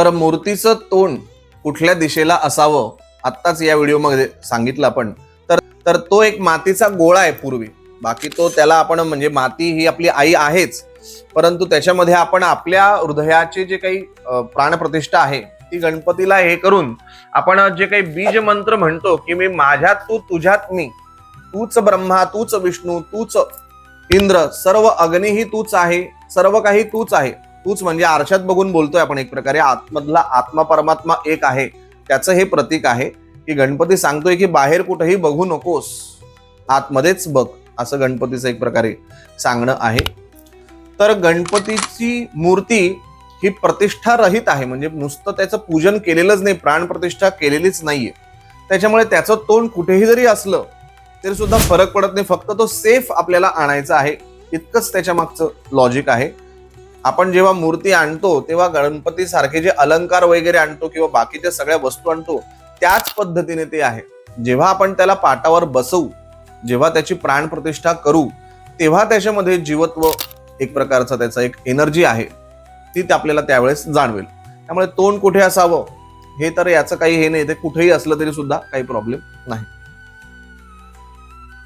तर मूर्तीचं तोंड कुठल्या दिशेला असावं? आत्ताच या व्हिडिओमध्ये सांगितलं आपण. तर तर तो एक मातीचा गोळा आहे पूर्वी. बाकी तो त्याला आपण म्हणजे माती ही आपली आई आहेच. परंतु त्याच्यामध्ये आपण आपल्या हृदयाचे जे काही प्राणप्रतिष्ठा आहे ती गणपतीला हे करून आपण जे काही बीज मंत्र म्हणतो की मी माझ्यात तू तुझ्यात मी तूच ब्रह्मा तूच विष्णू तूच इंद्र सर्व अग्नीही तूच आहे सर्व काही तूच आहे. तूच म्हणजे आरशात बघून बोलतोय आपण एक प्रकारे. आतमधला आत्मा परमात्मा एक आहे त्याचं हे प्रतीक आहे की गणपती सांगतोय की बाहेर कुठेही बघू नकोस आतमध्येच बघ असं गणपतीचं एक प्रकारे सांगणं आहे. तर गणपतीची मूर्ती ही प्रतिष्ठा रहित आहे म्हणजे नुसतं त्याचं पूजन केलेलंच नाही प्राणप्रतिष्ठा केलेलीच नाहीये. त्याच्यामुळे त्याचं तोंड कुठेही जरी असलं तरी सुद्धा फरक पडत नाही. फक्त तो सेफ आपल्याला आणायचा आहे. इतकंच त्याच्या मागचं लॉजिक आहे. आपण जेव्हा मूर्ती आणतो तेव्हा गणपती सारखे जे अलंकार वगैरे आणतो किंवा बाकीच्या सगळ्या वस्तू आणतो त्याच पद्धतीने ते आहे. जेव्हा आपण त्याला पाटावर बसवू जेव्हा त्याची प्राणप्रतिष्ठा करू तेव्हा त्याच्यामध्ये जीवत्व एक प्रकारचा त्याचा एक एनर्जी आहे. ती ते आपल्याला त्यावेळेस जाणवेल. त्यामुळे तोंड कुठे असावं? हे तर याचं काही हे नाही. ते कुठेही असलं तरी सुद्धा काही प्रॉब्लेम नाही.